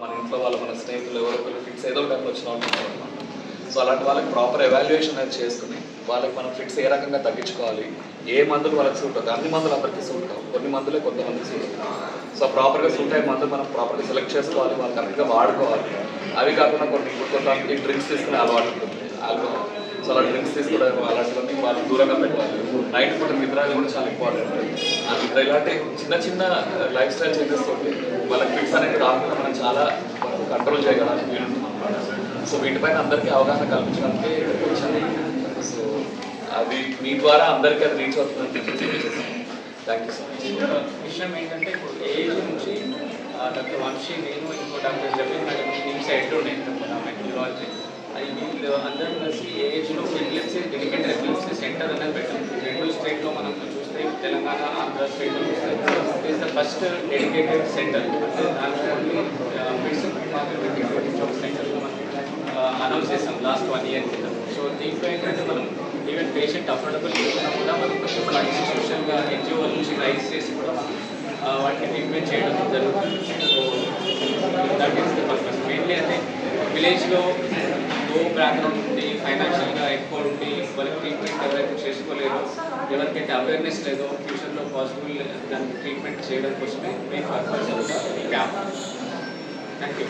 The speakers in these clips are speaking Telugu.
మన ఇంట్లో వాళ్ళు మన స్నేహితులు ఎవరో ఒకరు ఫిట్స్ ఏదో ఒక టైంలో వచ్చిన వాళ్ళు అనమాట సో అలాంటి వాళ్ళకి ప్రాపర్ ఎవాల్యుయేషన్ అనేది చేసుకుని వాళ్ళకి మనం ఫిట్స్ ఏ రకంగా తగ్గించుకోవాలి ఏ మందులు వాళ్ళకి సూట్ అవుతాయి అన్ని మందులు అందరికీ సూట్ కావు కొన్ని మందులే కొంతమందికి సూట్ అవుతాయి. సో ప్రాపర్గా సూట్ అయ్యే మందులు మనం ప్రాపర్గా సెలెక్ట్ చేసుకోవాలి వాళ్ళు కరెక్ట్గా వాడుకోవాలి. అవి కాకుండా కొన్ని ఇప్పుడు కొంతమంది డ్రింక్స్ తీసుకునే అలవాటు ఉంటుంది. ఆల్కహాల్ చాలా అలా డ్రింక్స్ తీసుకోవడం అలాంటివన్నీ వాళ్ళు దూరంగా పెట్టాలి. నైట్ పూట నిద్ర అది కూడా చాలా ఇంపార్టెంట్ ఆ నిద్ర ఇలాంటి చిన్న చిన్న లైఫ్ స్టైల్ చేంజెస్ తోటి వాళ్ళకి ఫిట్స్ అనేది రాకుండా మనం చాలా కంట్రోల్ చేయగలం. వీలుంటుంది. అనమాట సో వీటిపైన అందరికీ అవగాహన కల్పించడానికి ఇక్కడికి వచ్చాను సో అది మీ ద్వారా అందరికీ అది రీచ్ అవుతుందని తెలియజేస్తాను థ్యాంక్ యూ సో మచ్ విషయం ఏంటంటే ఇప్పుడు ఏజ్ నుంచి ఆ, డాక్టర్ వంశీ నేను ఇంకో డాక్టర్ జబీర్ మేడం నేను సైడ్ ఉండే మెట్రాలజీ. వీళ్ళు అందరం కలిసి ఏజ్లో ఎపిలెప్సీ డెలికేట్ రెఫరెన్స్ సెంటర్ అనేది పెట్టాం. రెండు స్టేట్లో మనం చూస్తే తెలంగాణ ఆంధ్ర స్టేట్లో చూస్తే is the first dedicated centre అంటే దాంట్లో ఓన్లీ మాత్రమే డెడికేటెడ్ సెంటర్లో మనం అనౌన్స్ చేస్తాం లాస్ట్ వన్ ఇయర్ కింద. సో దీంట్లో ఏంటంటే మనం ఈవెన్ పేషెంట్ అఫోర్డబుల్ చేసినా కూడా మనం కొంచెం ఫండ్స్ సోషల్గా ఎన్జిఓ నుంచి రైజ్ చేసి కూడా మనం వాటిని ట్రీట్మెంట్ చేయడం జరుగుతుంది. So that is the purpose mainly అంటే విలేజ్లో బ్యాక్గ్రౌండ్ ఉండి ఫైనాన్షియల్గా ఎక్కువ ఉండి వాళ్ళకి ట్రీట్మెంట్ ఎవరైతే చేసుకోలేదో ఎవరికైతే అవేర్నెస్ లేదో ఫ్యూచర్లో పాసిబుల్ దానికి ట్రీట్మెంట్ చేయడం కోసమే main purpose camp thank you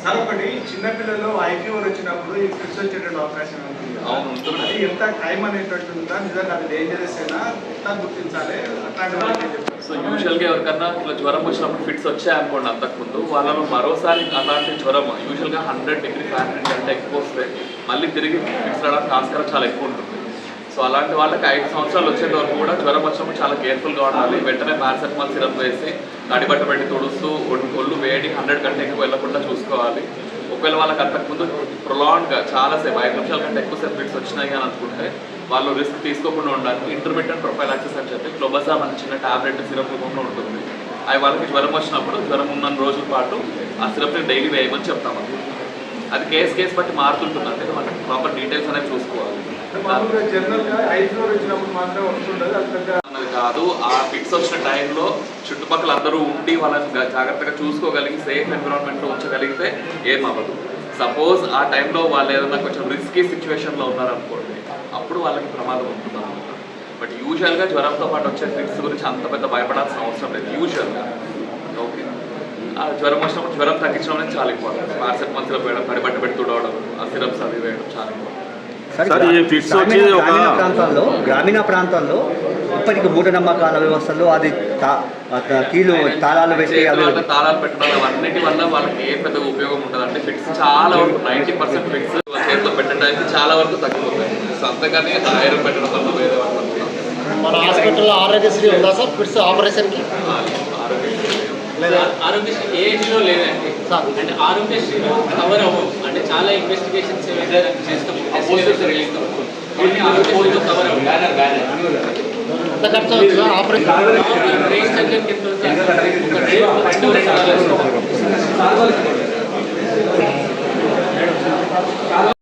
sir ఒకటి చిన్నపిల్లలు ఐఫీవర్ వచ్చినప్పుడు ఈ ఫిట్స్ వచ్చేటువంటి అవకాశం ఉంటుంది. అవును, ఉంటుంది. అది ఎంత టైం అనేటట్టు ఉందా నిజంగా అది డేంజరస్ అయినా ఎట్లా గుర్తించాలి అట్లాంటి? సో యూజువల్గా ఎవరికన్నా ఇట్లా జ్వరం వచ్చినప్పుడు ఫిట్స్ వచ్చాయనుకోండి అంతకుముందు వాళ్ళలో మరోసారి అలాంటి జ్వరం యూజువల్గా హండ్రెడ్ డిగ్రీ ఫ్యారెన్హీట్ కంటే ఎక్కువ వస్తే మళ్ళీ తిరిగి ఫిక్స్ రావడానికి ఆస్కారం చాలా ఎక్కువ ఉంటుంది. సో అలాంటి వాళ్ళకి ఐదు సంవత్సరాలు వచ్చేంత వరకు కూడా జ్వరం వచ్చినప్పుడు చాలా కేర్ఫుల్గా ఉండాలి. వెంటనే పారాసెటమాల్ సిరప్ వేసి తడిబట్ట పెట్టి తుడుస్తూ ఒళ్ళు వేడి హండ్రెడ్ కంటే ఎక్కువ వెళ్ళకుండా చూసుకోవాలి. ఒకవేళ వాళ్ళకి అంతకుముందు ప్రొలాండ్గా చాలాసేపు ఐదు నిమిషాల కంటే ఎక్కువసేపు ఫిట్స్ వచ్చినాయి అని అనుకుంటే వాళ్ళు రిస్క్ తీసుకోకుండా ఉండడానికి ఇంటర్మీడియట్ ప్రొఫైల్ యాక్సెస్ అని చెప్పి క్లోబజామ్ మన చిన్న టాబ్లెట్ సిరప్ రూపంలో ఉంటుంది. అవి వాళ్ళకి జ్వరం వచ్చినప్పుడు జ్వరం ఉన్న రోజుల పాటు ఆ సిరప్ని డైలీ వేయమని చెప్తాం అది కేసు కేసు బట్టి మారుతుంటుంది. అంటే మనకి ప్రాపర్ డీటెయిల్స్ అనేది చూసుకోవాలి. అన్నది కాదు. ఆ ఫిట్స్ వచ్చిన టైంలో చుట్టుపక్కల అందరూ ఉండి వాళ్ళని జాగ్రత్తగా చూసుకోగలిగి సేఫ్ ఎన్విరాన్మెంట్లో ఉంచగలిగితే ఏం అవ్వదు సపోజ్ ఆ టైంలో వాళ్ళు ఏదైనా కొంచెం రిస్కీ సిచ్యువేషన్లో ఉన్నారనుకోండి అప్పుడు వాళ్ళకి ప్రమాదం ఉంటుంది అనమాట బట్ యూజువల్గా జ్వరంతో పాటు వచ్చే ఫిట్స్ గురించి అంత పెద్ద భయపడాల్సిన అవసరం లేదు. యూజువల్గా జ్వరం వచ్చినప్పుడు జ్వరం తగ్గించడం అనేది చాలా ఇంపార్టెంట్. పారాసెటమాల్ సిరప్ వేయడం పడిబట్ట పెట్టి తుడవడం ఆ సిరప్స్ అవి వేయడం చాలా ఇంపార్టెంట్. సార్ ఈ ఫిట్స్ వచ్చి గ్రామీణ ఒక గ్రామీణ ప్రాంతాల్లో గ్రామీణ ప్రాంతాల్లో ఇప్పటికి మూఢనమ్మకాల వ్యవస్థల్లో అది తా- ఆ కీలు తాళాలు పెట్టి చేతులకు తాళాలు పెట్టడం అవన్నిటి వల్ల వాళ్ళకి ఏ పెద్ద ఉపయోగం ఉంటుంది అంటే ఫిట్స్ చాలా వరకు నైంటీ పర్సెంట్ ఫిట్స్ చేతిలో పెట్టడానికి చాలా వరకు తగ్గిపోతాయి. సో అంతేగాని ఐరన్ పెట్టడం వల్ల వేరే వల్ల మన హాస్పిటల్లో ఆరోగ్యశ్రీ ఉందా సార్? ఫిట్స్ ఆపరేషన్కి? ఆరోగ్యం ఆరోగ్యశ్రీ ఏజ్లో లేదండి అంటే ఆరోగ్యశ్రీలో కవర్ అవ్వవు అంటే చాలా ఇన్వెస్టిగేషన్స్ ఏవైతే చేస్తాం ఆరోగ్యశ్రీలో కవర్ అవ్వవు ఆపరేషన్